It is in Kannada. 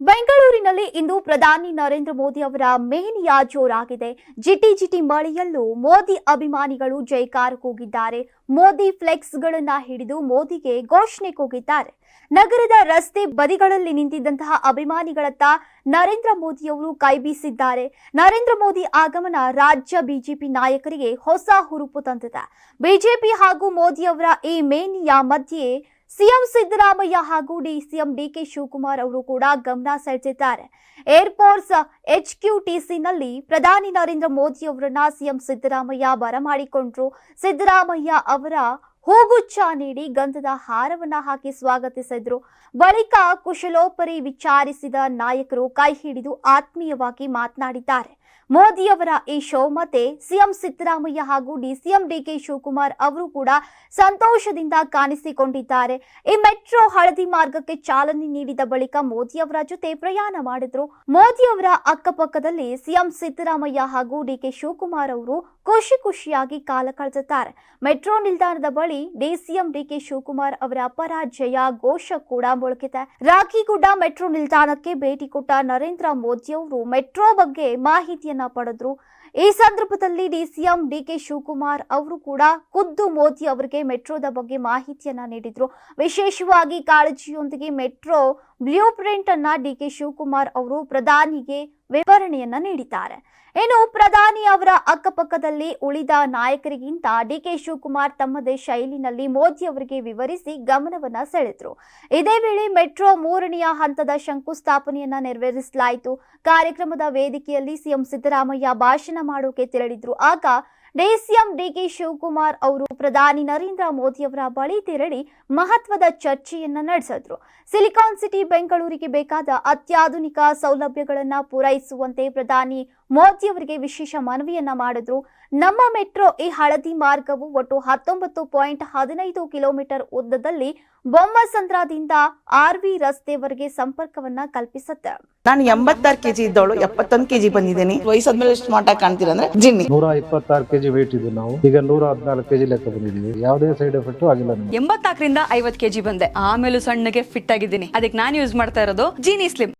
ಬೆಂಗಳೂರಿನಲ್ಲಿ ಇಂದು ಪ್ರಧಾನಿ ನರೇಂದ್ರ ಮೋದಿ ಅವರ ಮೇನಿಯ ಜೋರಾಗಿದೆ. ಜಿಟಿ ಜಿಟಿ ಮಳೆಯಲ್ಲೂ ಮೋದಿ ಅಭಿಮಾನಿಗಳು ಜೈಕಾರ ಕೂಗಿದ್ದಾರೆ ಮೋದಿ ಫ್ಲೆಕ್ಸ್ಗಳನ್ನ ಹಿಡಿದು ಮೋದಿಗೆ ಘೋಷಣೆ ಕೂಗಿದ್ದಾರೆ. ನಗರದ ರಸ್ತೆ ಬದಿಗಳಲ್ಲಿ ನಿಂತಿದ್ದಂತಹ ಅಭಿಮಾನಿಗಳತ್ತ ನರೇಂದ್ರ ಮೋದಿಯವರು ಕೈ ಬೀಸಿದ್ದಾರೆ. ನರೇಂದ್ರ ಮೋದಿ ಆಗಮನ ರಾಜ್ಯ ಬಿಜೆಪಿ ನಾಯಕರಿಗೆ ಹೊಸ ಹುರುಪು ತಂದಿದೆ. ಬಿಜೆಪಿ ಹಾಗೂ ಮೋದಿಯವರ ಈ ಮೇನಿಯಾ ಮಧ್ಯೆ ಸಿಎಂ ಸಿದ್ದರಾಮಯ್ಯ ಹಾಗೂ ಡಿ ಡಿಸಿಎಂ ಡಿಕೆ ಶಿವಕುಮಾರ್ ಅವರು ಕೂಡ ಗಮನ ಸೆಳೆದಿದ್ದಾರೆ. ಏರ್ಫೋರ್ಸ್ ಎಚ್ಕ್ಯೂಟಿಸಿನಲ್ಲಿ ಪ್ರಧಾನಿ ನರೇಂದ್ರ ಮೋದಿ ಅವರನ್ನ ಸಿಎಂ ಸಿದ್ದರಾಮಯ್ಯ ಬರಮಾಡಿಕೊಂಡ್ರು ಸಿದ್ದರಾಮಯ್ಯ ಅವರ ಹೂಗುಚ್ಛ ನೀಡಿ ಗಂಧದ ಹಾರವನ್ನ ಹಾಕಿ ಸ್ವಾಗತಿಸಿದ್ರು. ಬಳಿಕ ಕುಶಲೋಪರಿ ವಿಚಾರಿಸಿದ ನಾಯಕರು ಕೈ ಹಿಡಿದು ಆತ್ಮೀಯವಾಗಿ ಮಾತನಾಡಿದ್ದಾರೆ. ಮೋದಿಯವರ ಈ ಶೋ ಮತ್ತೆ ಸಿಎಂ ಸಿದ್ದರಾಮಯ್ಯ ಹಾಗೂ ಡಿಸಿಎಂ ಡಿಕೆ ಶಿವಕುಮಾರ್ ಅವರು ಕೂಡ ಸಂತೋಷದಿಂದ ಕಾಣಿಸಿಕೊಂಡಿದ್ದಾರೆ. ಈ ಮೆಟ್ರೋ ಹಳದಿ ಮಾರ್ಗಕ್ಕೆ ಚಾಲನೆ ನೀಡಿದ ಬಳಿಕ ಮೋದಿಯವರ ಜೊತೆ ಪ್ರಯಾಣ ಮಾಡಿದ್ರು. ಮೋದಿಯವರ ಅಕ್ಕಪಕ್ಕದಲ್ಲಿ ಸಿಎಂ ಸಿದ್ದರಾಮಯ್ಯ ಹಾಗೂ ಡಿಕೆ ಶಿವಕುಮಾರ್ ಅವರು ಖುಷಿ ಖುಷಿಯಾಗಿ ಕಾಲ ಕಳೆದಿದ್ದಾರೆ. ಮೆಟ್ರೋ ನಿಲ್ದಾಣದ ಬಳಿ ಡಿಸಿಎಂ ಡಿಕೆ ಶಿವಕುಮಾರ್ ಅವರ ಪರಾಜಯ ಘೋಷ ಕೂಡ ಮೊಳಗಿದೆ. ರಾಖಿಗುಡ್ಡ ಮೆಟ್ರೋ ನಿಲ್ದಾಣಕ್ಕೆ ಭೇಟಿ ಕೊಟ್ಟ ನರೇಂದ್ರ ಮೋದಿ ಅವರು ಮೆಟ್ರೋ ಬಗ್ಗೆ ಮಾಹಿತಿಯನ್ನ ಪಡೆದ್ರು. ಈ ಸಂದರ್ಭದಲ್ಲಿ ಡಿಸಿಎಂ ಡಿಕೆ ಶಿವಕುಮಾರ್ ಅವರು ಕೂಡ ಖುದ್ದು ಮೋದಿ ಅವರಿಗೆ ಮೆಟ್ರೋದ ಬಗ್ಗೆ ಮಾಹಿತಿಯನ್ನ ನೀಡಿದ್ರು. ವಿಶೇಷವಾಗಿ ಕಾಳಜಿಯೊಂದಿಗೆ ಮೆಟ್ರೋ ಬ್ಲೂ ಪ್ರಿಂಟ್ ಅನ್ನ ಡಿಕೆ ಶಿವಕುಮಾರ್ ಅವರು ಪ್ರಧಾನಿಗೆ ವಿವರಣೆಯನ್ನ ನೀಡಿದ್ದಾರೆ. ಇನ್ನು ಪ್ರಧಾನಿ ಅವರ ಅಕ್ಕಪಕ್ಕದಲ್ಲಿ ಉಳಿದ ನಾಯಕರಿಗಿಂತ ಡಿಕೆ ಶಿವಕುಮಾರ್ ತಮ್ಮದೇ ಶೈಲಿನಲ್ಲಿ ಮೋದಿ ಅವರಿಗೆ ವಿವರಿಸಿ ಗಮನವನ್ನ ಸೆಳೆದ್ರು. ಇದೇ ವೇಳೆ ಮೆಟ್ರೋ ಮೂರನೆಯ ಹಂತದ ಶಂಕುಸ್ಥಾಪನೆಯನ್ನ ನೆರವೇರಿಸಲಾಯಿತು. ಕಾರ್ಯಕ್ರಮದ ವೇದಿಕೆಯಲ್ಲಿ ಸಿಎಂ ಸಿದ್ದರಾಮಯ್ಯ ಭಾಷಣ ಮಾಡೋಕೆ ತೆರಳಿದ್ರು. ಆಗ ಡಿಸಿಎಂ ಡಿಕೆ ಶಿವಕುಮಾರ್ ಅವರು ಪ್ರಧಾನಿ ನರೇಂದ್ರ ಮೋದಿ ಅವರ ಬಳಿ ತೆರಳಿ ಮಹತ್ವದ ಚರ್ಚೆಯನ್ನ ನಡೆಸಿದ್ರು. ಸಿಲಿಕಾನ್ ಸಿಟಿ ಬೆಂಗಳೂರಿಗೆ ಬೇಕಾದ ಅತ್ಯಾಧುನಿಕ ಸೌಲಭ್ಯಗಳನ್ನ ಪೂರೈಸುವಂತೆ ಪ್ರಧಾನಿ ಮೋದಿ ಅವರಿಗೆ ವಿಶೇಷ ಮನವಿಯನ್ನ ಮಾಡಿದ್ರು. ನಮ್ಮ ಮೆಟ್ರೋ ಈ ಹಳದಿ ಮಾರ್ಗವು ಒಟ್ಟು ಹತ್ತೊಂಬತ್ತು ಪಾಯಿಂಟ್ ಹದಿನೈದು ಕಿಲೋಮೀಟರ್ ಉದ್ದದಲ್ಲಿ ಬೊಮ್ಮಸಂದ್ರದಿಂದ ಆರ್ವಿ ರಸ್ತೆವರೆಗೆ ಸಂಪರ್ಕವನ್ನ ಕಲ್ಪಿಸುತ್ತೆ. ನಾನು ಎಂಬತ್ತಾರು ಕೆಜಿ ಇದ್ದವಳು ಎಪ್ಪತ್ತೊಂದು ಕೆಜಿ ಬಂದಿದ್ದೀನಿ. ವಯಸ್ಸಾದ್ಮೇಲೆ ಸ್ಮಾರ್ಟ್ ಆಗಿ ಕಾಣ್ತೀರ ಅಂದ್ರೆ ಜಿನ್ನಿ. ನೂರ ಇಪ್ಪತ್ತಾರು ಕೆಜಿ ವೇಟ್ ಇದ್ದು ನಾವು. ಈಗ ನೂರ ಹದಿನಾಲ್ಕು ಕೆಜಿ ಲೆಕ್ಕ ಯಾವುದೇ ಸೈಡ್ ಎಫೆಕ್ಟ್ ಆಗಿಲ್ಲ ಎಂಬತ್ನಾಲ್ಕರಿಂದ ಐವತ್ ಕೆಜಿ ಬಂದೆ. ಆಮೇಲೂ ಸಣ್ಣಗೆ ಫಿಟ್ ಆಗಿದ್ದೀನಿ. ಅದಕ್ಕೆ ನಾನು ಯೂಸ್ ಮಾಡ್ತಾ ಇರೋದು ಜೀನಿ ಸ್ಲಿಮ್